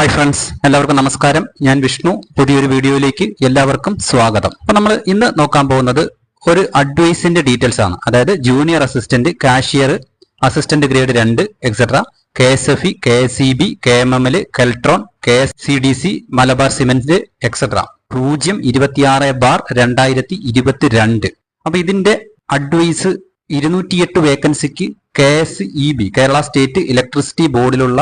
Hi friends എല്ലാവർക്കും നമസ്കാരം. ഞാൻ വിഷ്ണു. പുതിയൊരു വീഡിയോയിലേക്ക് എല്ലാവർക്കും സ്വാഗതം. അപ്പൊ നമ്മൾ ഇന്ന് നോക്കാൻ പോകുന്നത് ഒരു അഡ്വൈസിന്റെ ഡീറ്റെയിൽസ് ആണ്. അതായത് junior assistant cashier assistant grade രണ്ട് etcetera K S F E K S E B K M M L Keltron K S C D C Malabar cement etcetera പൂജ്യം ഇരുപത്തിയാറ് ബാർ രണ്ടായിരത്തി ഇരുപത്തിരണ്ട് അപ്പൊ ഇതിന്റെ അഡ്വൈസ് ഇരുന്നൂറ്റിയെട്ട് വേക്കൻസിക്ക് K S E B Kerala state electricity ബോർഡിലുള്ള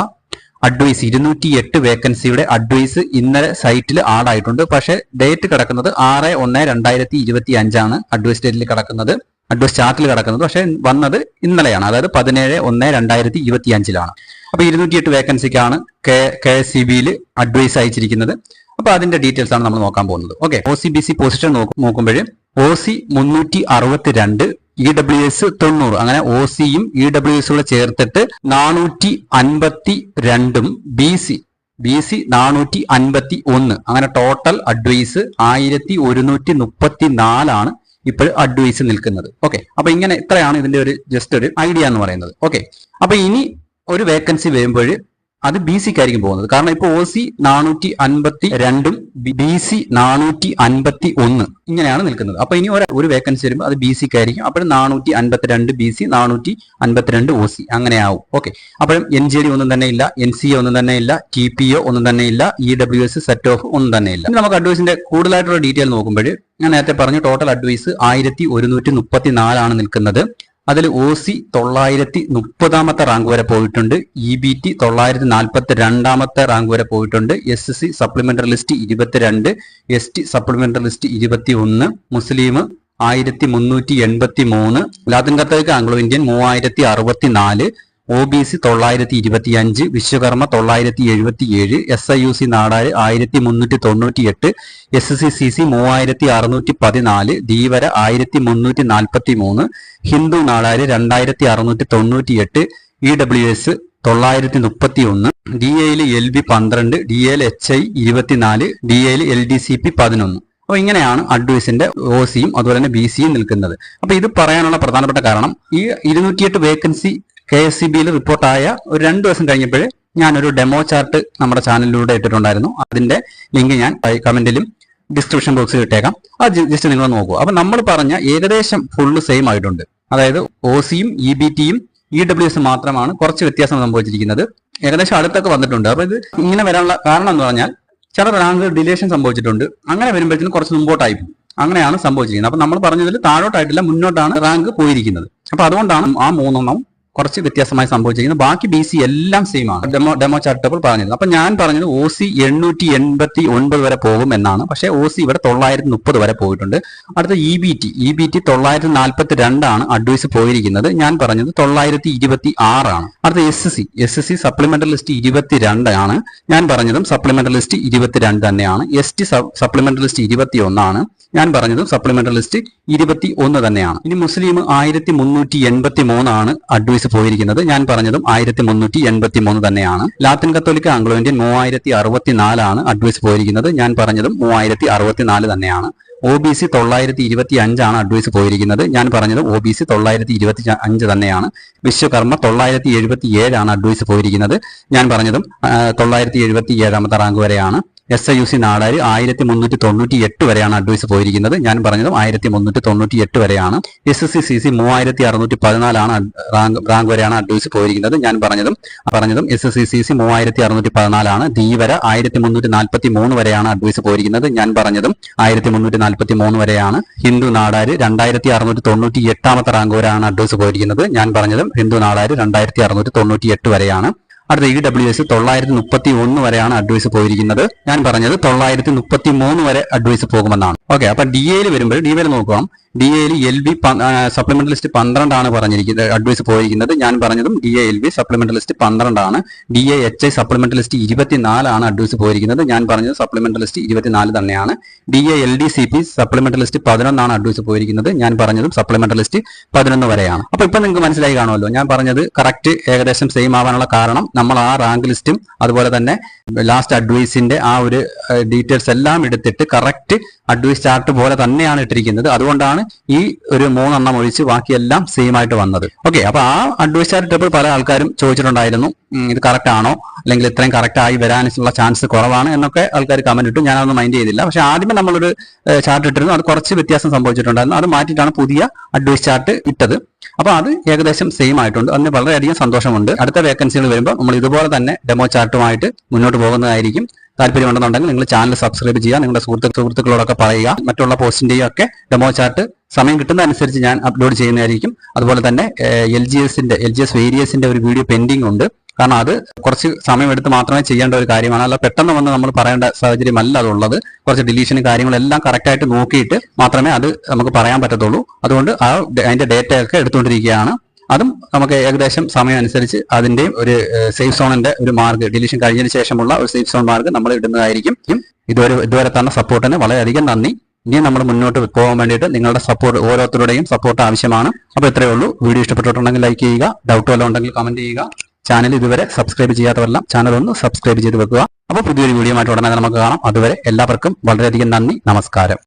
advice ഇരുന്നൂറ്റി എട്ട് വേക്കൻസിയുടെ advice ഇന്നലെ സൈറ്റിൽ ആഡായിട്ടുണ്ട് പക്ഷേ ഡേറ്റ് കിടക്കുന്നത് ആറ് ഒന്ന് രണ്ടായിരത്തി ഇരുപത്തി അഞ്ചാണ് അഡ്വൈസ് ഡേറ്റിൽ കിടക്കുന്നത് അഡ്വൈസ് ചാർട്ടിൽ കിടക്കുന്നത്. പക്ഷേ വന്നത് ഇന്നലെയാണ്. അതായത് പതിനേഴ് ഒന്ന് രണ്ടായിരത്തി ഇരുപത്തി അഞ്ചിലാണ് അപ്പൊ ഇരുന്നൂറ്റി എട്ട് വേക്കൻസിക്കാണ് കെ കെ സി ബിയിൽ അഡ്വൈസ് അയച്ചിരിക്കുന്നത്. അപ്പൊ അതിന്റെ ഡീറ്റെയിൽസ് ആണ് നമ്മൾ നോക്കാൻ പോകുന്നത്. Okay O C B C position നോക്കുമ്പോൾ ഒ സി മുന്നൂറ്റി അറുപത്തി രണ്ട് ഇ ഡബ്ല്യു എസ് തൊണ്ണൂറ്. അങ്ങനെ ഒ സിയും ഇ ഡബ്ല്യു എസ് കൂടെ ചേർത്തിട്ട് നാനൂറ്റി അൻപത്തി രണ്ടും ബി സി ബി സി നാനൂറ്റി അൻപത്തി ഒന്ന് അങ്ങനെ ടോട്ടൽ അഡ്വൈസ് ആയിരത്തി ഒരുന്നൂറ്റി മുപ്പത്തി നാലാണ് ഇപ്പോൾ അഡ്വൈസ് നിൽക്കുന്നത്. ഓക്കെ അപ്പൊ ഇങ്ങനെ ഇത്രയാണ് ഇതിന്റെ ഒരു ജസ്റ്റ് ഒരു ഐഡിയ എന്ന് പറയുന്നത്. ഓക്കെ അപ്പൊ ഇനി ഒരു വേക്കൻസി വരുമ്പോൾ അത് ബി സിക്കായിരിക്കും പോകുന്നത്. കാരണം ഇപ്പൊ ഒ സി നാനൂറ്റി അൻപത്തി രണ്ടും ബി സി നാനൂറ്റി അൻപത്തി ഒന്ന് ഇങ്ങനെയാണ് നിൽക്കുന്നത്. അപ്പൊ ഇനി ഒരു വേക്കൻസി വരുമ്പോൾ അത് ബി സിക്കായിരിക്കും അപ്പോഴും നാനൂറ്റി അൻപത്തിരണ്ട് ബി സി നാനൂറ്റി അൻപത്തിരണ്ട് ഒ സി അങ്ങനെ ആവും ഓക്കെ അപ്പോഴും എൻ ജി ഡി ഒന്നും തന്നെ ഇല്ല എൻ സി ഒന്നും തന്നെ ഇല്ല ടി പി ഒ ഒന്നും തന്നെ ഇല്ല E W S set off ഒന്നും തന്നെ ഇല്ല. നമുക്ക് അഡ്വൈസിന്റെ കൂടുതലായിട്ടുള്ള ഡീറ്റെയിൽ നോക്കുമ്പോൾ ഞാൻ നേരത്തെ പറഞ്ഞു ടോട്ടൽ അഡ്വൈസ് ആയിരത്തി ഒരുന്നൂറ്റി മുപ്പത്തി നാലാണ് നിൽക്കുന്നത്. അതിൽ ഒ സി തൊള്ളായിരത്തി മുപ്പതാമത്തെ റാങ്ക് വരെ പോയിട്ടുണ്ട്. ഇ ബി ടി തൊള്ളായിരത്തി നാൽപ്പത്തി രണ്ടാമത്തെ റാങ്ക് വരെ പോയിട്ടുണ്ട്. എസ് സി സപ്ലിമെന്ററി ലിസ്റ്റ് ഇരുപത്തിരണ്ട് എസ് ടി സപ്ലിമെന്ററി ലിസ്റ്റ് ഇരുപത്തി ഒന്ന് മുസ്ലിം ആയിരത്തി മുന്നൂറ്റി എൺപത്തി മൂന്ന് ലാത്തിൻ കത്തോലിക്ക ആംഗ്ലോ ഇന്ത്യൻ മൂവായിരത്തി അറുപത്തി നാല് ഒ ബി സി തൊള്ളായിരത്തി ഇരുപത്തി അഞ്ച് വിശ്വകർമ്മ തൊള്ളായിരത്തി എഴുപത്തി ഏഴ് S I U C Nadar ആയിരത്തി മുന്നൂറ്റി തൊണ്ണൂറ്റി എട്ട് എസ് സി സി സി മൂവായിരത്തി അറുന്നൂറ്റി പതിനാല് ധീവര ആയിരത്തി മുന്നൂറ്റി നാൽപ്പത്തി മൂന്ന് ഹിന്ദു നാടാര് രണ്ടായിരത്തി അറുന്നൂറ്റി തൊണ്ണൂറ്റി എട്ട് ഇ ഡബ്ല്യു എസ് തൊള്ളായിരത്തി മുപ്പത്തി ഒന്ന് ഡി എയിൽ എൽ ബി പന്ത്രണ്ട് ഡി എൽ എച്ച് ഐ ഇരുപത്തിനാല് ഡി എയിൽ എൽ ഡി സി പി പതിനൊന്ന്. അപ്പൊ ഇങ്ങനെയാണ് അഡ്വൈസിന്റെ ഒ സിയും അതുപോലെ തന്നെ ബി സിയും നിൽക്കുന്നത്. അപ്പൊ ഇത് പറയാനുള്ള പ്രധാനപ്പെട്ട കാരണം ഈ ഇരുന്നൂറ്റിയെട്ട് വേക്കൻസി കെ എസ് സി ബിയിൽ റിപ്പോർട്ടായ ഒരു രണ്ട് ദിവസം കഴിഞ്ഞപ്പോൾ ഞാനൊരു ഡെമോ ചാർട്ട് നമ്മുടെ ചാനലിലൂടെ ഇട്ടിട്ടുണ്ടായിരുന്നു. അതിന്റെ ലിങ്ക് ഞാൻ കമന്റിലും ഡിസ്ക്രിപ്ഷൻ ബോക്സിൽ ഇട്ടേക്കാം. അത് ജസ്റ്റ് നിങ്ങൾ നോക്കൂ. അപ്പൊ നമ്മൾ പറഞ്ഞ ഏകദേശം ഫുള്ള് സെയിം ആയിട്ടുണ്ട്. അതായത് ഒ സിയും ഇ ബി ടിയും ഇ ഡബ്ല്യു എസ് മാത്രമാണ് കുറച്ച് വ്യത്യാസം സംഭവിച്ചിരിക്കുന്നത്. ഏകദേശം അടുത്തൊക്കെ വന്നിട്ടുണ്ട്. അപ്പൊ ഇത് ഇങ്ങനെ വരാനുള്ള കാരണം എന്ന് പറഞ്ഞാൽ ചില റാങ്ക് ഡിലേഷൻ സംഭവിച്ചിട്ടുണ്ട്. അങ്ങനെ വരുമ്പോഴത്തേക്കും കുറച്ച് മുമ്പോട്ടായി അങ്ങനെയാണ് സംഭവിച്ചിരിക്കുന്നത്. അപ്പൊ നമ്മൾ പറഞ്ഞതിൽ താഴോട്ടായിട്ടില്ല മുന്നോട്ടാണ് റാങ്ക് പോയിരിക്കുന്നത്. അപ്പൊ അതുകൊണ്ടാണ് ആ മൂന്നെണ്ണം കുറച്ച് വ്യത്യാസമായി സംഭവിച്ചിരിക്കുന്നത് ബാക്കി ബി സി എല്ലാം സെയിം ആണ്. ഡെമോ ഡെമോ ചാർട്ടബിൾ പറഞ്ഞത് അപ്പൊ ഞാൻ പറഞ്ഞത് ഒ സി എണ്ണൂറ്റി എൺപത്തി ഒൻപത് വരെ പോകും എന്നാണ്. പക്ഷേ ഒ സി ഇവിടെ തൊള്ളായിരത്തി മുപ്പത് വരെ പോയിട്ടുണ്ട്. അടുത്ത E B T E B T തൊള്ളായിരത്തി നാൽപ്പത്തി രണ്ടാണ് അഡ്വൈസ് പോയിരിക്കുന്നത്. ഞാൻ പറഞ്ഞത് തൊള്ളായിരത്തി ഇരുപത്തി ആറാണ് അടുത്ത S C S C supplementary list ഇരുപത്തിരണ്ട് ആണ്. ഞാൻ പറഞ്ഞതും സപ്ലിമെന്റൽ ലിസ്റ്റ് ഇരുപത്തിരണ്ട് തന്നെയാണ്. എസ് ടി സപ്ലിമെന്ററി ലിസ്റ്റ് ഇരുപത്തി ഒന്നാണ് ഞാൻ പറഞ്ഞതും സപ്ലിമെന്ററി ലിസ്റ്റ് ഇരുപത്തി ഒന്ന് തന്നെയാണ്. ഇനി മുസ്ലിം ആയിരത്തി മുന്നൂറ്റി എൺപത്തി മൂന്നാണ് അഡ്വൈസ് പോയിരിക്കുന്നത്. ഞാൻ പറഞ്ഞതും ആയിരത്തി മുന്നൂറ്റി എൺപത്തി മൂന്ന് തന്നെയാണ്. ലാത്തിൻ കത്തോലിക്ക ആംഗ്ലോ ഇന്ത്യൻ മൂവായിരത്തി അറുപത്തി നാലാണ് അഡ്വൈസ് പോയിരിക്കുന്നത്. ഞാൻ പറഞ്ഞതും മൂവായിരത്തി അറുപത്തി നാല് തന്നെയാണ്. ഒ ബി സി തൊള്ളായിരത്തി ഇരുപത്തി അഞ്ചാണ് അഡ്വൈസ് പോയിരിക്കുന്നത്. ഞാൻ പറഞ്ഞത് ഒ ബി സി തൊള്ളായിരത്തി ഇരുപത്തി അഞ്ച് തന്നെയാണ്. വിശ്വകർമ്മ തൊള്ളായിരത്തി എഴുപത്തി ഏഴാണ് അഡ്വൈസ് പോയിരിക്കുന്നത്. ഞാൻ പറഞ്ഞതും തൊള്ളായിരത്തി എഴുപത്തി ഏഴാമത്തെ റാങ്ക് വരെയാണ്. S I U C Nadar ആയിരത്തി മുന്നൂറ്റി തൊണ്ണൂറ്റി എട്ട് വരെയാണ് അഡ്വൈസ് പോയിരിക്കുന്നത്. ഞാൻ പറഞ്ഞതും ആയിരത്തി മുന്നൂറ്റി തൊണ്ണൂറ്റി എട്ട് വരെയാണ്. S S C C C മൂവായിരത്തി അറുന്നൂറ്റി പതിനാലാണ് റാങ്ക് റാങ്ക് വരെയാണ് അഡ്വൈസ് പോയിരിക്കുന്നത്. ഞാൻ പറഞ്ഞതും പറഞ്ഞതും S S C C C മൂവായിരത്തി അറുന്നൂറ്റി പതിനാലാണ് ധീവര ആയിരത്തി മുന്നൂറ്റി നാൽപ്പത്തി മൂന്ന് വരെയാണ് അഡ്വൈസ് പോയിരിക്കുന്നത്. ഞാൻ പറഞ്ഞതും ആയിരത്തി മുന്നൂറ്റി നാൽപ്പത്തി മൂന്ന് വരെയാണ്. ഹിന്ദു നാടാർ രണ്ടായിരത്തി അറുന്നൂറ്റി തൊണ്ണൂറ്റി എട്ടാമത്തെ റാങ്ക് വരെയാണ് അഡ്വൈസ് പോയിരിക്കുന്നത്. ഞാൻ പറഞ്ഞതും ഹിന്ദു നാടാർ രണ്ടായിരത്തി അറുന്നൂറ്റി തൊണ്ണൂറ്റി എട്ട് വരെയാണ്. അടുത്ത ഇ ഡബ്ല്യു എസ് തൊള്ളായിരത്തി മുപ്പത്തി ഒന്ന് വരെയാണ് അഡ്വൈസ് പോയിരിക്കുന്നത്. ഞാൻ പറഞ്ഞത് തൊള്ളായിരത്തി മുപ്പത്തി മൂന്ന് വരെ അഡ്വൈസ് പോകുമെന്നാണ്. ഓക്കെ അപ്പൊ ഡി എയിൽ വരുമ്പോൾ ഡി എയിൽ നോക്കാം. ഡി എയിൽ എൽ ബി സപ്ലിമെന്റ് ലിസ്റ്റ് പന്ത്രണ്ടാണ് പറഞ്ഞിരിക്കുന്നത് അഡ്വൈസ് പോയിരിക്കുന്നത്. ഞാൻ പറഞ്ഞതും D A L B supplement list പന്ത്രണ്ടാണ്. D A H I supplement list ഇരുപത്തിനാലാണ് advice പോയിരിക്കുന്നത്. ഞാൻ പറഞ്ഞത് സപ്ലിമെന്റ് ലിസ്റ്റ് ഇരുപത്തിനാല് തന്നെയാണ്. D A L D C P supplement list പതിനൊന്നാണ് advice പോയിരിക്കുന്നത്. ഞാൻ പറഞ്ഞതും സപ്ലിമെന്റ് ലിസ്റ്റ് പതിനൊന്ന് വരെയാണ്. അപ്പൊ ഇപ്പൊ നിങ്ങൾക്ക് മനസ്സിലായി കാണുമല്ലോ. ഞാൻ പറഞ്ഞത് കറക്റ്റ് ഏകദേശം സെയിം ആവാനുള്ള കാരണം നമ്മൾ ആ റാങ്ക് ലിസ്റ്റും അതുപോലെ തന്നെ ലാസ്റ്റ് അഡ്വൈസിന്റെ ആ ഒരു ഡീറ്റെയിൽസ് എല്ലാം എടുത്തിട്ട് കറക്റ്റ് അഡ്വൈസ് ചാർട്ട് പോലെ തന്നെയാണ് ഇട്ടിരിക്കുന്നത്. അതുകൊണ്ടാണ് ഈ ഒരു മൂന്നെണ്ണം ഒഴിച്ച് ബാക്കിയെല്ലാം സെയിം ആയിട്ട് വന്നത്. ഓക്കെ അപ്പൊ ആ അഡ്വൈസ് ചാർട്ട് ടേബിൾ പല ആൾക്കാരും ചോദിച്ചിട്ടുണ്ടായിരുന്നു ഇത് കറക്റ്റ് ആണോ? അല്ലെങ്കിൽ ഇത്രയും കറക്റ്റ് ആയി വരാനുള്ള ചാൻസ് കുറവാണ് എന്നൊക്കെ ആൾക്കാർ കമന്റ് ഇട്ടു. ഞാനതൊന്നും മൈൻഡ് ചെയ്തില്ല. പക്ഷെ ആദ്യമേ നമ്മളൊരു ചാർട്ട് ഇട്ടിരുന്നു. അത് കുറച്ച് വ്യത്യാസം സംഭവിച്ചിട്ടുണ്ടായിരുന്നു. അത് മാറ്റിയിട്ടാണ് പുതിയ അഡ്വൈസ് ചാർട്ട് ഇട്ടത്. അപ്പോൾ അത് ഏകദേശം സെയിം ആയിട്ടുണ്ട്. അതിന് വളരെയധികം സന്തോഷമുണ്ട്. അടുത്ത വേക്കൻസികൾ വരുമ്പോൾ നമ്മൾ ഇതുപോലെ തന്നെ ഡെമോ ചാർട്ടുമായിട്ട് മുന്നോട്ട് പോകുന്നതായിരിക്കും. താല്പര്യമുണ്ടെന്നുണ്ടെങ്കിൽ നിങ്ങൾ ചാനൽ സബ്സ്ക്രൈബ് ചെയ്യുക. നിങ്ങളുടെ സുഹൃത്തു സുഹൃത്തുക്കളോടൊക്കെ പറയുക. മറ്റുള്ള പോസ്റ്റിന്റെയും ഒക്കെ ഡെമോ ചാർട്ട് സമയം കിട്ടുന്നതനുസരിച്ച് ഞാൻ അപ്ലോഡ് ചെയ്യുന്നതായിരിക്കും. അതുപോലെ തന്നെ എൽ ജി എസിന്റെ എൽ ജി എസ് വേരിയസിന്റെ ഒരു വീഡിയോ പെൻഡിങ് ഉണ്ട്. കാരണം അത് കുറച്ച് സമയമെടുത്ത് മാത്രമേ ചെയ്യേണ്ട ഒരു കാര്യമാണ്. അല്ല പെട്ടെന്ന് വന്ന് നമ്മൾ പറയേണ്ട സാഹചര്യമല്ല അതുള്ളത്. കുറച്ച് ഡിലീഷനും കാര്യങ്ങളെല്ലാം കറക്റ്റ് ആയിട്ട് നോക്കിയിട്ട് മാത്രമേ അത് നമുക്ക് പറയാൻ പറ്റത്തുള്ളൂ. അതുകൊണ്ട് ആ അതിന്റെ ഡേറ്റ ഒക്കെ എടുത്തുകൊണ്ടിരിക്കുകയാണ്. അതും നമുക്ക് ഏകദേശം സമയം അനുസരിച്ച് അതിന്റെയും ഒരു സേഫ് സോണിന്റെ ഒരു മാർക്ക് ഡിലീഷൻ കഴിഞ്ഞതിന് ശേഷമുള്ള ഒരു സേഫ് സോൺ മാർക്ക് നമ്മൾ ഇടുന്നതായിരിക്കും. ഇതുവരെ ഇതുവരെ തന്ന സപ്പോർട്ടിന് വളരെയധികം നന്ദി. ഇനിയും നമ്മൾ മുന്നോട്ട് പോകാൻ വേണ്ടിയിട്ട് നിങ്ങളുടെ സപ്പോർട്ട് ഓരോരുത്തരുടെയും സപ്പോർട്ട് ആവശ്യമാണ്. അപ്പോൾ ഇത്രയേ ഉള്ളൂ. വീഡിയോ ഇഷ്ടപ്പെട്ടിട്ടുണ്ടെങ്കിൽ ലൈക്ക് ചെയ്യുക. ഡൗട്ട് വല്ലതും ഉണ്ടെങ്കിൽ കമന്റ് ചെയ്യുക. ചാനൽ ഇതുവരെ സബ്സ്ക്രൈബ് ചെയ്യാത്തവരെല്ലാം ചാനൽ ഒന്ന് സബ്സ്ക്രൈബ് ചെയ്ത് വെക്കുക. അപ്പോൾ പുതിയൊരു വീഡിയോ ആയിട്ട് ഉടനെ നമുക്ക് കാണാം. അതുവരെ എല്ലാവർക്കും വളരെയധികം നന്ദി. നമസ്കാരം.